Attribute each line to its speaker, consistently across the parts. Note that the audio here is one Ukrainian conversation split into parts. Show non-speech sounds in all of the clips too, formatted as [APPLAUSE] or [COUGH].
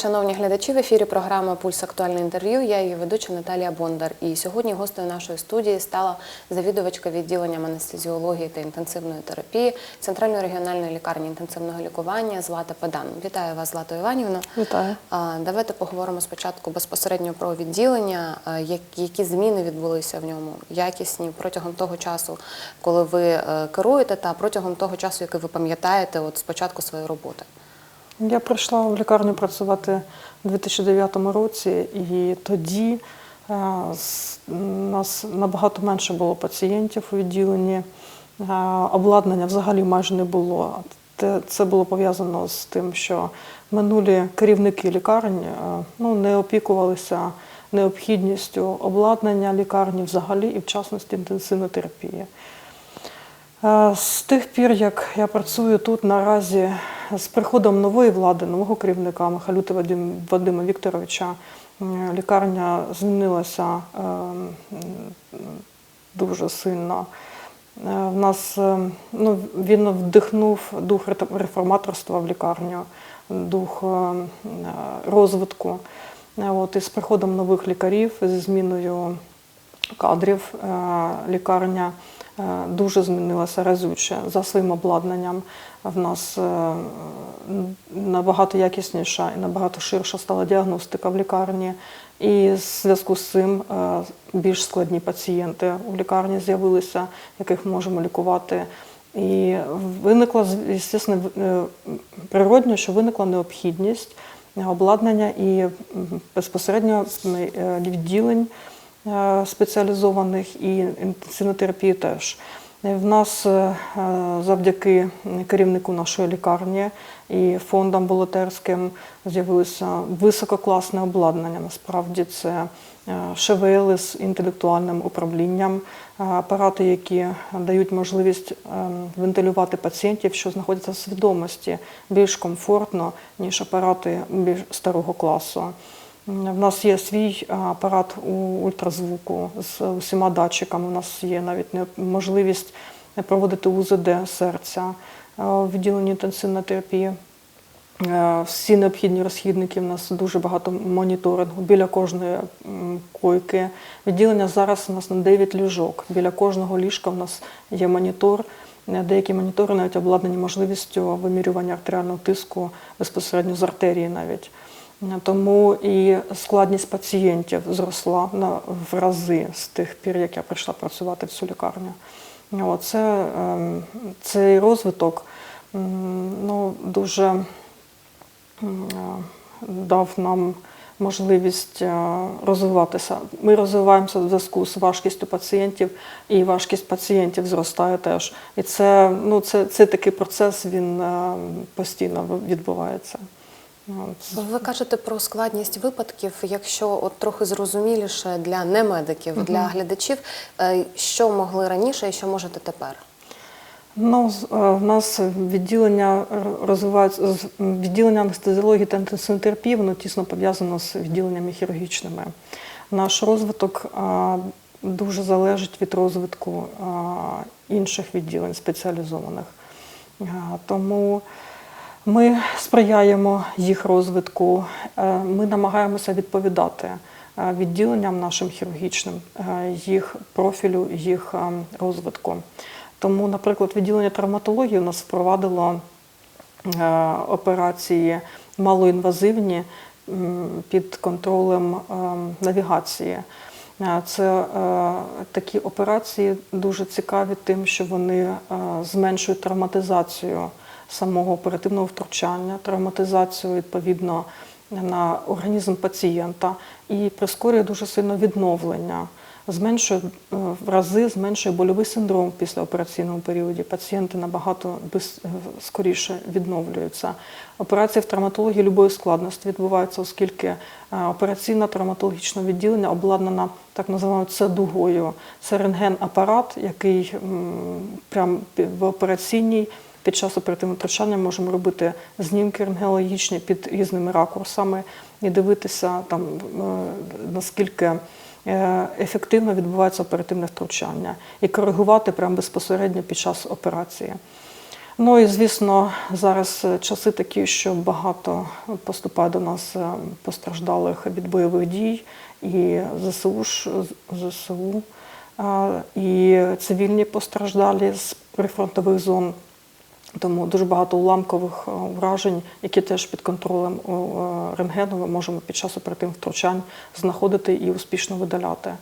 Speaker 1: шановні глядачі. В ефірі програма Пульс актуальне інтерв'ю. Я її ведуча Наталія Бондар. І сьогодні гостею нашої студії стала завідувачка відділенням анестезіології та інтенсивної терапії Центральної регіональної лікарні інтенсивного лікування Злата Педан. Вітаю вас, Злата Іванівна.
Speaker 2: Вітаю.
Speaker 1: Давайте поговоримо спочатку безпосередньо про відділення, які зміни відбулися в ньому, якісні протягом того часу, коли ви е, керуєте, та протягом того часу, який ви пам'ятаєте, от спочатку своєї роботи.
Speaker 2: Я прийшла в лікарню працювати у 2009 році, і тоді е, с- нас набагато менше було пацієнтів у відділенні. Е, Обладнання взагалі майже не було. Це було пов'язано з тим, що минулі керівники лікарень е, ну, не опікувалися необхідністю обладнання лікарні взагалі і в частності інтенсивної терапії. З тих пір, як я працюю тут наразі, з приходом нової влади, нового керівника Михайлюти Вадим- Вадима Вікторовича, лікарня змінилася е, дуже сильно. Е, В нас е, ну, він вдихнув дух реформаторства в лікарню, дух е, розвитку. От, і з приходом нових лікарів, зі зміною кадрів лікарня дуже змінилася разюче за своїм обладнанням. В нас е, набагато якісніша і набагато ширша стала діагностика в лікарні. І в зв'язку з цим е, більш складні пацієнти у лікарні з'явилися, яких можемо лікувати. І виникла, звісно, природньо, що виникла необхідність обладнання і безпосередньо е, відділень е, спеціалізованих і інтенсивної терапії теж. Е, В нас е, завдяки керівнику нашої лікарні і фондам волонтерським з'явилося висококласне обладнання. Насправді це е, ШВЛ з інтелектуальним управлінням, е, апарати, які дають можливість е, вентилювати пацієнтів, що знаходяться в свідомості більш комфортно, ніж апарати більш старого класу. В нас є свій апарат у ультразвуку з усіма датчиками. У нас є навіть можливість проводити УЗД серця в відділенні інтенсивної терапії. Е, Всі необхідні розхідники. У нас дуже багато моніторингу біля кожної койки. Відділення зараз у нас на 9 ліжок. Біля кожного ліжка у нас є монітор. Е, Деякі монітори навіть обладнані можливістю вимірювання артеріального тиску безпосередньо з артерії навіть. Тому і складність пацієнтів зросла на в рази з тих пір, як я прийшла працювати в цю лікарню. Це, ем, цей розвиток ну, дуже е, дав нам можливість е, розвиватися. Ми розвиваємося в зв'язку з важкістю пацієнтів, і важкість пацієнтів зростає теж. І це, ну, це, це такий процес, він е, постійно відбувається.
Speaker 1: Ви кажете про складність випадків, якщо от трохи зрозуміліше для немедиків, для глядачів, е, що могли раніше і що можете тепер?
Speaker 2: Ну, е, в нас відділення розвивається відділення анестезіології та інтенсивної терапії, воно тісно пов'язано з відділеннями хірургічними. Наш розвиток дуже залежить від розвитку інших відділень спеціалізованих. Тому ми сприяємо їх розвитку, е, ми намагаємося відповідати е, відділенням нашим хірургічним, е, їх профілю, їх розвитку. Тому, наприклад, відділення травматології у нас впровадило операції малоінвазивні під контролем навігації. Це такі операції дуже цікаві тим, що вони зменшують травматизацію самого оперативного втручання, травматизацію відповідно на організм пацієнта і прискорює дуже сильно відновлення. Зменшує е, в рази зменшує больовий синдром в післяопераційному періоді. Пацієнти набагато е, скоріше відновлюються. Операції в травматології любої складності відбуваються, оскільки е, операційне травматологічне відділення обладнана так називаємо це дугою. Це рентген-апарат, який прямо в операційній під час оперативного втручання можемо робити знімки рентгенологічні під різними ракурсами і дивитися там е, наскільки е, ефективно відбувається оперативне втручання і коригувати прямо безпосередньо під час операції. Ну і звісно, зараз часи такі, що багато поступає до нас е, постраждалих від бойових дій, і ЗСУ, ЗСУ і цивільні постраждалі з прифронтових зон. Тому дуже багато уламкових е, вражень, які теж під контролем е, рентгену ми можемо під час оперативних втручань знаходити і успішно видаляти.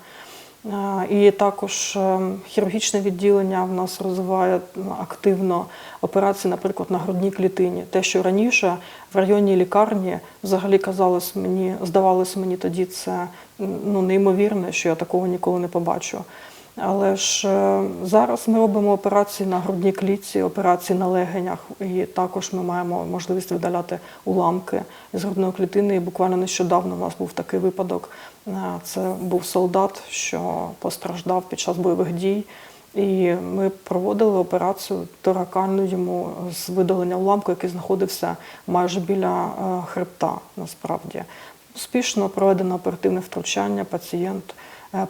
Speaker 2: Е, І також е, хірургічне відділення в нас розвиває активно операції, наприклад, на грудній клітині. Те, що раніше в районній лікарні взагалі казалось мені, здавалось мені тоді це ну, неймовірне, що я такого ніколи не побачу. Але ж е, зараз ми робимо операції на грудній клітці, операції на легенях, і також ми маємо можливість видаляти уламки з грудної клітини. І буквально нещодавно у нас був такий випадок. Е, Це був солдат, що постраждав під час бойових дій. І ми проводили операцію торакальну йому з видалення уламку, який знаходився майже біля е, хребта. Насправді успішно проведено оперативне втручання. Пацієнт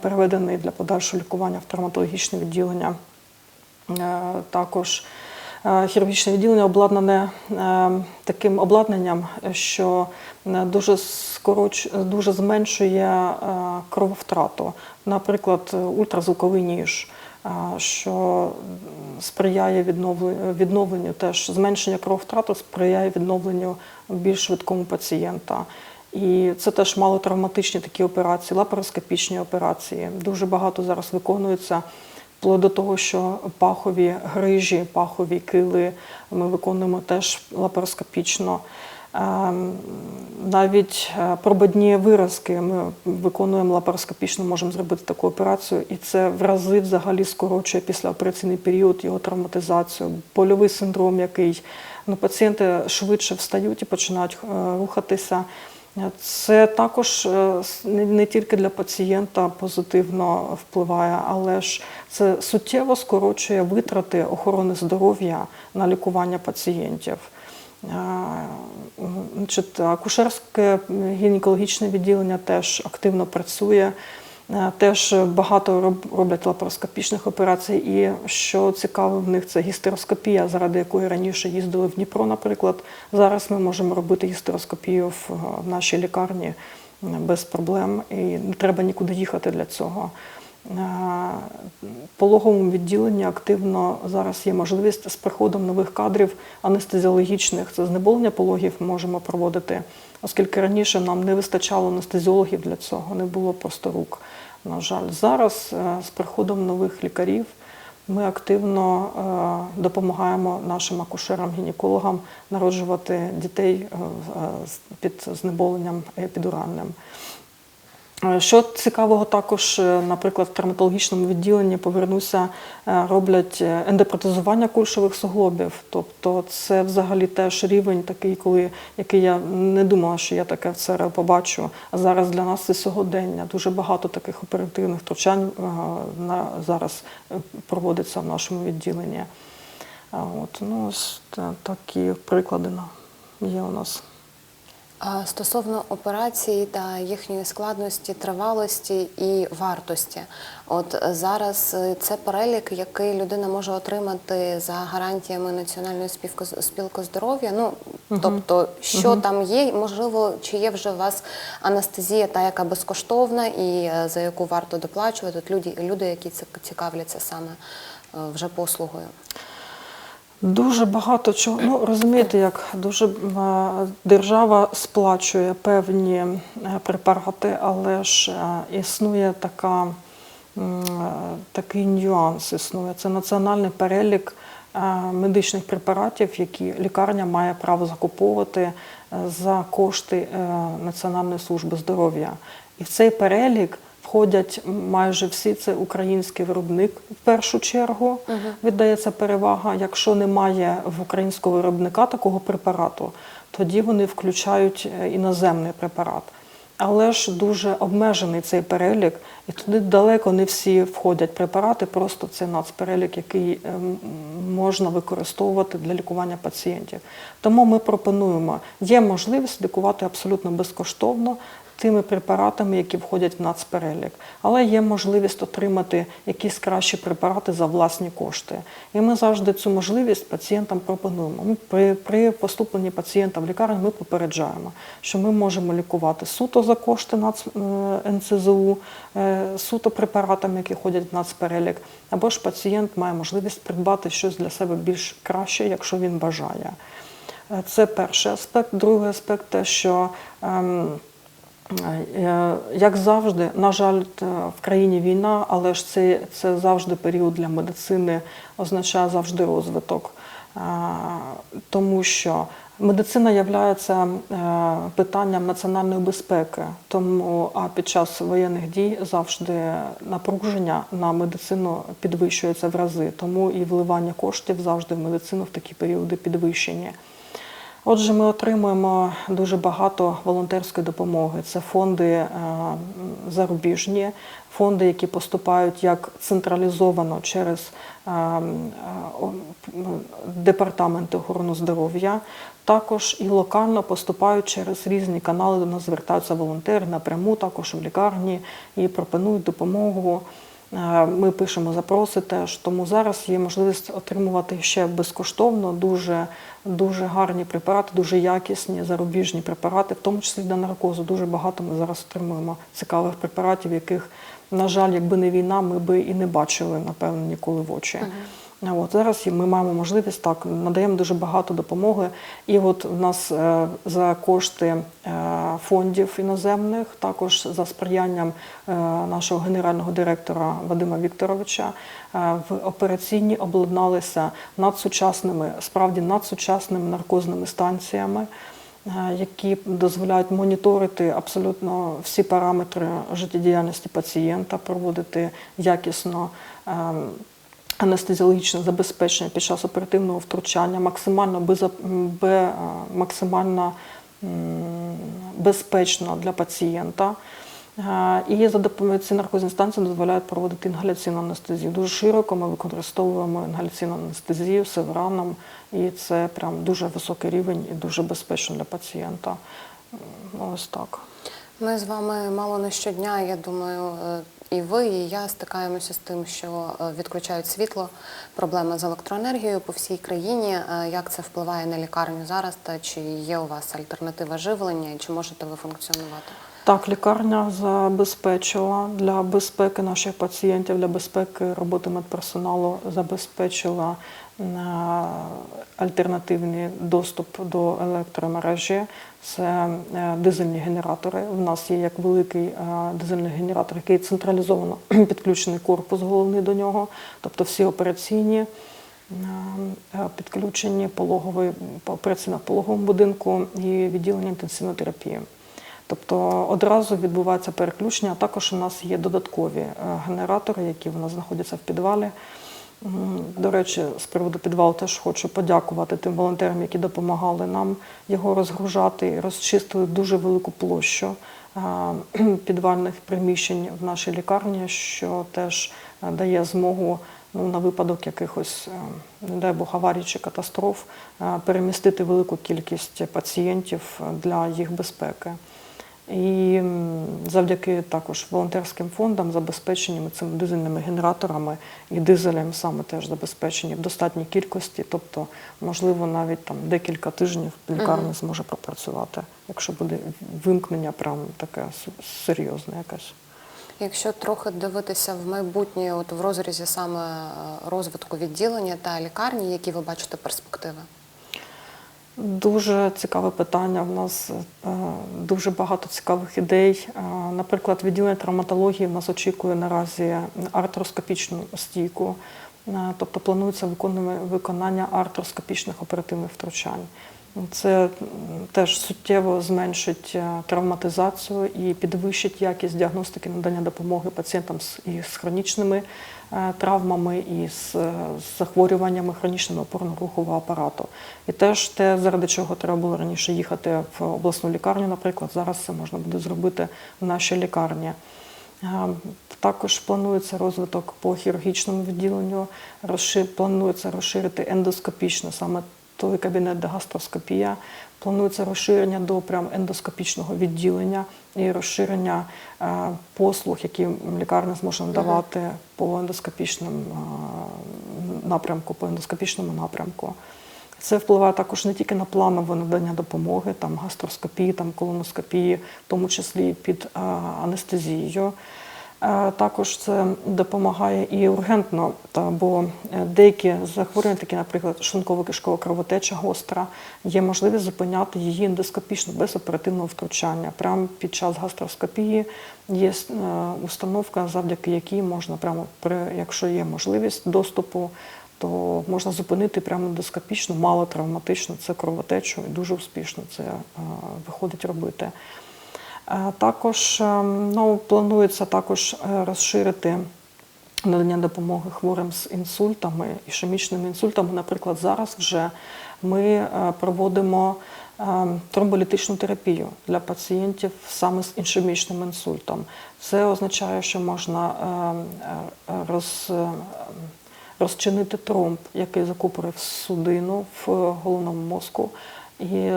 Speaker 2: переведений для подальшого лікування в травматологічне відділення. Е, Також е, хірургічне відділення обладнане е, таким обладнанням, що е, дуже скороч, дуже зменшує е, крововтрату. Наприклад, ультразвуковий ніж, е, що сприяє відновленню, відновленню теж зменшення крововтрату сприяє відновленню більш швидкому пацієнта. І це теж малотравматичні такі операції, лапароскопічні операції. Дуже багато зараз виконується. Вплоть до того, що пахові грижі, пахові кили ми виконуємо теж лапароскопічно. Ем, Навіть е, прободні виразки ми виконуємо лапароскопічно, можемо зробити таку операцію, і це в рази взагалі скорочує післяопераційний період, його травматизацію, больовий синдром, який ну, пацієнти швидше встають і починають е, рухатися. Це також е, не не тільки для пацієнта позитивно впливає, але ж це суттєво скорочує витрати охорони здоров'я на лікування пацієнтів. Е, акушерське гінекологічне відділення теж активно працює. Е, Теж багато роблять лапароскопічних операцій, і що цікаво в них це гістероскопія, заради якої раніше їздили в Дніпро, наприклад. Зараз ми можемо робити гістероскопію в, в нашій лікарні е, без проблем, і не треба нікуди їхати для цього. Е, пологовому відділенні активно зараз є можливість з приходом нових кадрів анестезіологічних, це знеболення пологів можемо проводити, оскільки раніше нам не вистачало анестезіологів для цього, не було просто рук. На жаль, зараз е, з приходом нових лікарів ми активно е, допомагаємо нашим акушерам-гінекологам народжувати дітей е, під знеболенням епідуральним. Е, Що цікавого також, е, наприклад, в травматологічному відділенні повернуся, е, роблять ендопротезування кульшових суглобів. Тобто це взагалі теж рівень такий, коли який я не думала, що я таке в ЦРЛ побачу. А зараз для нас це сьогодення. Дуже багато таких оперативних втручань на зараз проводиться в нашому відділенні. От, ну, такі приклади є у нас.
Speaker 1: Стосовно операцій та їхньої складності, тривалості і вартості, от зараз е, це перелік, який людина може отримати за гарантіями Національної спілки здоров'я. Ну тобто, що там є, можливо, чи є вже у вас анестезія, та яка безкоштовна і е, за яку варто доплачувати? От люди, люди, які ці- цікавляться саме е, вже послугою.
Speaker 2: Дуже багато чого. Ну розумієте, як дуже е, держава сплачує певні е, препарати, але ж е, існує така, такий нюанс. Існує це національний перелік медичних препаратів, які лікарня має право закуповувати за кошти Національної служби здоров'я. І в цей перелік входять майже всі це український виробник в першу чергу. Віддається перевага. Якщо немає в українського виробника такого препарату, тоді вони включають е, іноземний препарат. Але ж дуже обмежений цей перелік, і туди далеко не всі входять препарати, просто це нацперелік, який ем, можна використовувати для лікування пацієнтів. Тому ми пропонуємо, є можливість лікувати абсолютно безкоштовно тими препаратами, які входять в нацперелік. Але є можливість отримати якісь кращі препарати за власні кошти. І ми завжди цю можливість пацієнтам пропонуємо. Ми при, при поступленні пацієнта в лікарню ми попереджаємо, що ми можемо лікувати суто за кошти нац, е, НЦЗУ, е, суто препаратами, які ходять в нацперелік, або ж пацієнт має можливість придбати щось для себе більш краще, якщо він бажає. Е, Це перший аспект. Другий аспект те, що ем, як завжди, на жаль, в країні війна, але ж це, це завжди період для медицини, означає завжди розвиток. Е, Тому що медицина є питанням національної безпеки, тому а під час воєнних дій завжди напруження на медицину підвищується в рази, тому і вливання коштів завжди в медицину в такі періоди підвищені. Отже, ми отримуємо дуже багато волонтерської допомоги. Це фонди е, зарубіжні, фонди, які поступають як централізовано через е, е, департаменти охорони здоров'я. Також і локально поступають через різні канали. До нас звертаються волонтери напряму, також в лікарні і пропонують допомогу. Е, Ми пишемо запроси теж, тому зараз є можливість отримувати ще безкоштовно дуже, дуже гарні препарати, дуже якісні зарубіжні препарати, в тому числі для наркозу. Дуже багато ми зараз отримуємо цікавих препаратів, яких, на жаль, якби не війна, ми би і не бачили, напевно, ніколи в очі. От зараз ми маємо можливість так надаємо дуже багато допомоги. І от в нас е, за кошти е, фондів іноземних, також за сприянням е, нашого генерального директора Вадима Вікторовича, в операційні обладналися надсучасними, справді надсучасними наркозними станціями. Які дозволяють моніторити абсолютно всі параметри життєдіяльності пацієнта, проводити якісно ем, анестезіологічне забезпечення під час оперативного втручання, максимально беза- бе- максимально безпечно для пацієнта. Е, І за допомогою ці наркозні станції дозволяють проводити інгаляційну анестезію. Дуже широко ми використовуємо інгаляційну анестезію севраном, і це прям дуже високий рівень і дуже безпечно для пацієнта. Ось так.
Speaker 1: Ми з вами мало не щодня, я думаю, е, і ви, і я стикаємося з тим, що е, відключають світло, проблеми з електроенергією по всій країні. Е, Як це впливає на лікарню зараз? Та чи є у вас альтернатива живлення, і чи можете ви функціонувати?
Speaker 2: Так, лікарня забезпечила для безпеки наших пацієнтів, для безпеки роботи медперсоналу забезпечила е, альтернативний доступ до електромережі. Це е, дизельні генератори. У нас є як великий е, дизельний генератор, який централізовано [CLEARS THROAT] підключений корпус головний до нього, тобто всі операційні. Підключені пологовий операційна в пологовому будинку і відділення інтенсивної терапії. Тобто одразу відбувається переключення, а також у нас є додаткові е, генератори, які в нас знаходяться в підвалі. До речі, з приводу підвалу теж хочу подякувати тим волонтерам, які допомагали нам його розгружати розчистили дуже велику площу е, [CLEARS THROAT] підвальних приміщень в нашій лікарні, що теж е, дає змогу ну, на випадок якихось, не дай Бог, аварій чи катастроф, перемістити велику кількість пацієнтів для їх безпеки. І завдяки також волонтерським фондам забезпечені цими дизельними генераторами і дизелем саме теж забезпечені в достатній кількості, тобто, можливо, навіть там декілька тижнів лікарня зможе пропрацювати, якщо буде вимкнення прям таке серйозне якесь.
Speaker 1: Якщо трохи дивитися в майбутнє, от в розрізі саме е, розвитку відділення та лікарні, які ви бачите перспективи?
Speaker 2: Дуже цікаве питання. У нас е, дуже багато цікавих ідей. Е, Наприклад, відділення травматології в нас очікує наразі артроскопічну стійку, Е, тобто планується виконання артроскопічних оперативних втручань. Це теж суттєво зменшить е, травматизацію і підвищить якість діагностики надання допомоги пацієнтам і з хронічними е, травмами, і з, е, захворюваннями хронічного опорно-рухового апарату. І теж те, заради чого треба було раніше їхати в обласну лікарню, наприклад, зараз це можна буде зробити в нашій лікарні. Також планується розвиток по хірургічному відділенню, планується розширити ендоскопічно, саме той кабінет, де гастроскопія. Планується розширення до прям ендоскопічного відділення і розширення е, послуг, які лікарня зможе надавати по ендоскопічному е, напрямку, по ендоскопічному напрямку. Це впливає також не тільки на планове надання допомоги, там гастроскопії, там колоноскопії, в тому числі під е, анестезією. Е, Також це допомагає і ургентно, бо е, деякі захворювання, такі, наприклад, шлунково-кишкова кровотеча гостра, є можливість зупиняти її ендоскопічно без оперативного втручання. Прямо під час гастроскопії є е, установка, завдяки якій можна прямо якщо є можливість доступу, то можна зупинити прямо ендоскопічно, мало травматично це кровотечу і дуже успішно це виходить робити. Е, Також е, ну, планується також е, розширити надання допомоги хворим з інсультами, ішемічними інсультами. Наприклад, зараз вже ми е, проводимо е, тромболітичну терапію для пацієнтів саме з ішемічним інсультом. Це означає, що можна е, е, роз, розчинити тромб, який закупорив судину в головному мозку, і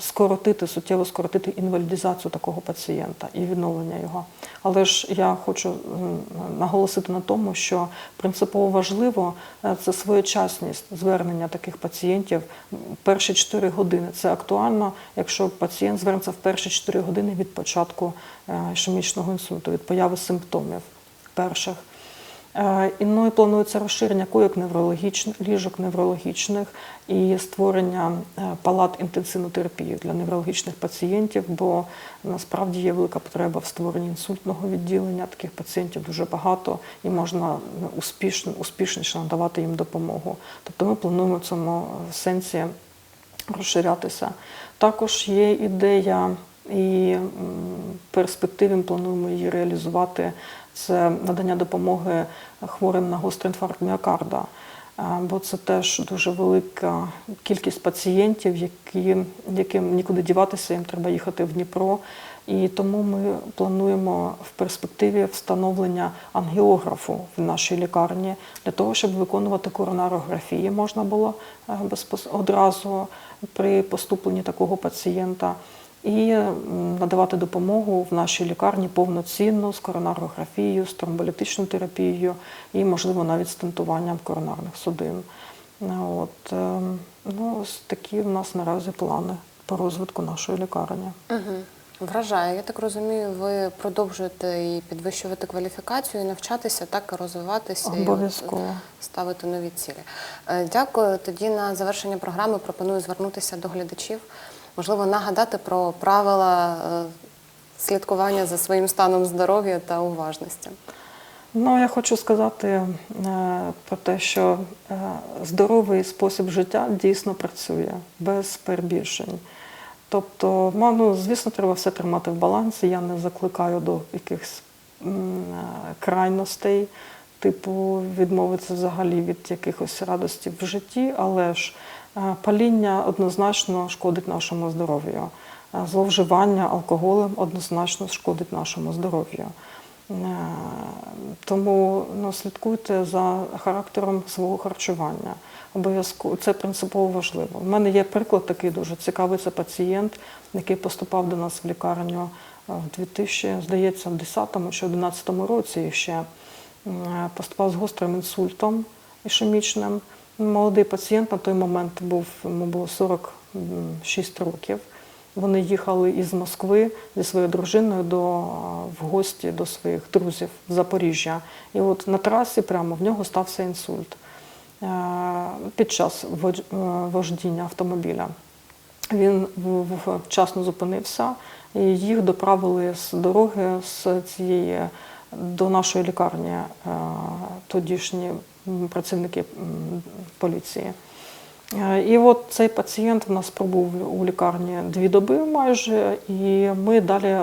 Speaker 2: скоротити, суттєво скоротити інвалідизацію такого пацієнта і відновлення його. Але ж я хочу наголосити на тому, що принципово важливо е, це своєчасність звернення таких пацієнтів перші 4 години. Це актуально, якщо пацієнт звернеться в перші 4 години від початку е, ішемічного інсульту, від появи симптомів перших. Е, І ну, і планується розширення койок неврологічних, ліжок неврологічних і створення е, палат інтенсивної терапії для неврологічних пацієнтів, бо насправді є велика потреба в створенні інсультного відділення. Таких пацієнтів дуже багато і можна ну, успішно, успішніше надавати їм допомогу. Тобто ми плануємо в цьому сенсі розширятися. Також є ідея і перспективі ми плануємо її реалізувати. Це надання допомоги хворим на гострий інфаркт міокарда. Бо це теж дуже велика кількість пацієнтів, які, яким нікуди діватися, їм треба їхати в Дніпро. І тому ми плануємо в перспективі встановлення ангіографу в нашій лікарні для того, щоб виконувати коронарографії можна було е, одразу при поступленні такого пацієнта. І надавати допомогу в нашій лікарні повноцінно з коронарографією, з тромболітичною терапією і, можливо, навіть стентуванням коронарних судин. От, ем, ну, ось такі в нас наразі плани по розвитку нашої лікарні.
Speaker 1: Угу. Вражає. Я так розумію, ви продовжуєте і підвищувати кваліфікацію, і навчатися, так і розвиватися і
Speaker 2: Обов'язково.
Speaker 1: ставити нові цілі. Е, Дякую. Тоді на завершення програми пропоную звернутися до глядачів. Можливо, нагадати про правила е, слідкування за своїм станом здоров'я та уважності.
Speaker 2: Ну, я хочу сказати е, про те, що е, здоровий спосіб життя дійсно працює без перебільшень. Тобто, ну, звісно, треба все тримати в балансі. Я не закликаю до якихось крайностей, типу відмовитися взагалі від якихось радостей в житті, але ж паління однозначно шкодить нашому здоров'ю. Е, Зловживання алкоголем однозначно шкодить нашому здоров'ю. Е, Тому ну, слідкуйте за характером свого харчування. Обов'язково це принципово важливо. У мене є приклад такий дуже цікавий. Це пацієнт, який поступав до нас в лікарню е, в 2000, здається, в 10-му чи 11-му році ще е, поступав з гострим інсультом ішемічним. Молодий пацієнт на той момент був йому було 46 років. Вони їхали із Москви зі своєю дружиною до, в гості до своїх друзів в Запоріжжя. І от на трасі прямо в нього стався інсульт е, під час е, вождіння автомобіля. Він вчасно зупинився, і їх доправили з дороги з цієї до нашої лікарні е, тодішні м, працівники поліції. Е, І от цей пацієнт в нас пробув у лікарні дві доби майже, і ми далі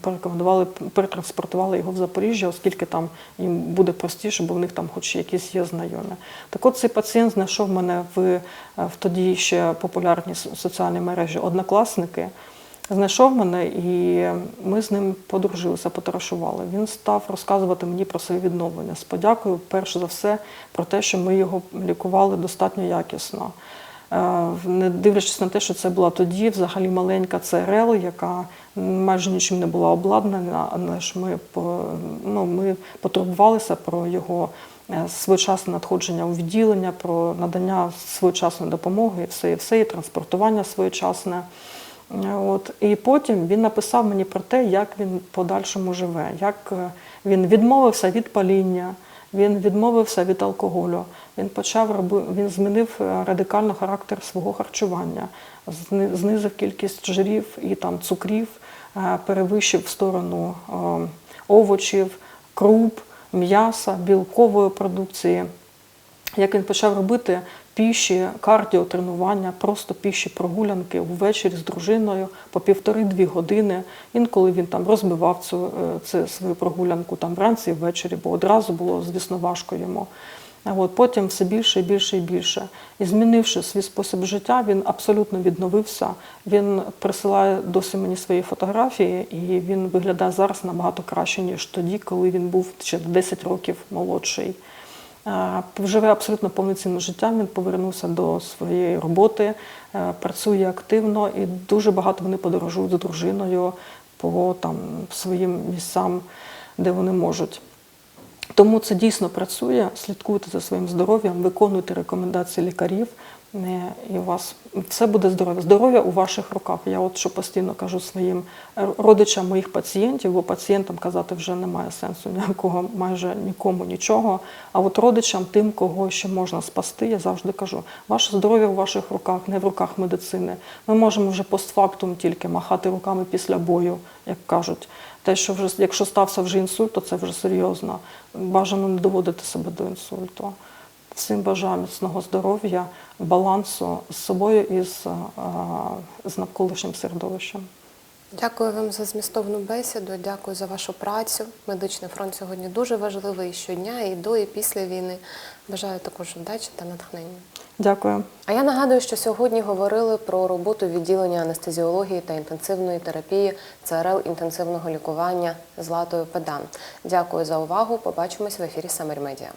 Speaker 2: порекомендували, перетранспортували його в Запоріжжя, оскільки там їм буде простіше, бо в них там хоч якісь є знайомі. Так от цей пацієнт знайшов мене в, е, в тоді ще популярній со- соціальній мережі Однокласники. Знайшов мене, і ми з ним подружилися, потарашували. Він став розказувати мені про своє відновлення з подякою, перш за все, про те, що ми його лікували достатньо якісно. Е, Не дивлячись на те, що це була тоді взагалі маленька ЦРЛ, яка майже нічим не була обладнана, але ж ми, ну, ми потурбувалися про його е, своєчасне надходження у відділення, про надання своєчасної допомоги, і все, і все, і транспортування своєчасне. От. І потім він написав мені про те, як він подальшому живе, як е, він відмовився від паління, він відмовився від алкоголю. Він почав він змінив е, радикально характер свого харчування, знизив кількість жирів і там цукрів, е, перевищив в сторону е, овочів, круп, м'яса, білкової продукції як він почав робити піші, кардіотренування, просто піші прогулянки ввечері з дружиною по півтори-дві години. Інколи він там розбивав цю, е, це, свою прогулянку там вранці і ввечері, бо одразу було, звісно, важко йому. От потім все більше і більше і більше. І змінивши свій спосіб життя, він абсолютно відновився. Він присилає досі мені свої фотографії, і він виглядає зараз набагато краще, ніж тоді, коли він був ще 10 років молодший. Живе абсолютно повноцінним життям. Він повернувся до своєї роботи, е, працює активно і дуже багато вони подорожують з дружиною по там своїм місцям, де вони можуть. Тому це дійсно працює. Слідкуйте за своїм здоров'ям, виконуйте рекомендації лікарів, е, і у вас все буде здоров'я. Здоров'я у ваших руках. Я от що постійно кажу своїм родичам моїх пацієнтів, бо пацієнтам казати вже немає сенсу ніякого, майже нікому нічого. А от родичам, тим, кого ще можна спасти, я завжди кажу: ваше здоров'я у ваших руках, не в руках медицини. Ми можемо вже постфактум тільки махати руками після бою, як кажуть. Те, що вже якщо стався вже інсульт, то це вже серйозно. Бажано не доводити себе до інсульту. Всім бажаю міцного здоров'я, балансу з собою і з, з навколишнім середовищем.
Speaker 1: Дякую вам за змістовну бесіду. Дякую за вашу працю. Медичний фронт сьогодні дуже важливий щодня, і до, і після війни. Бажаю також вдачі та натхнення.
Speaker 2: Дякую.
Speaker 1: А я нагадую, що сьогодні говорили про роботу відділення анестезіології та інтенсивної терапії ЦРЛ інтенсивного лікування Златою Педан. Дякую за увагу. Побачимось в ефірі Самер Медіа.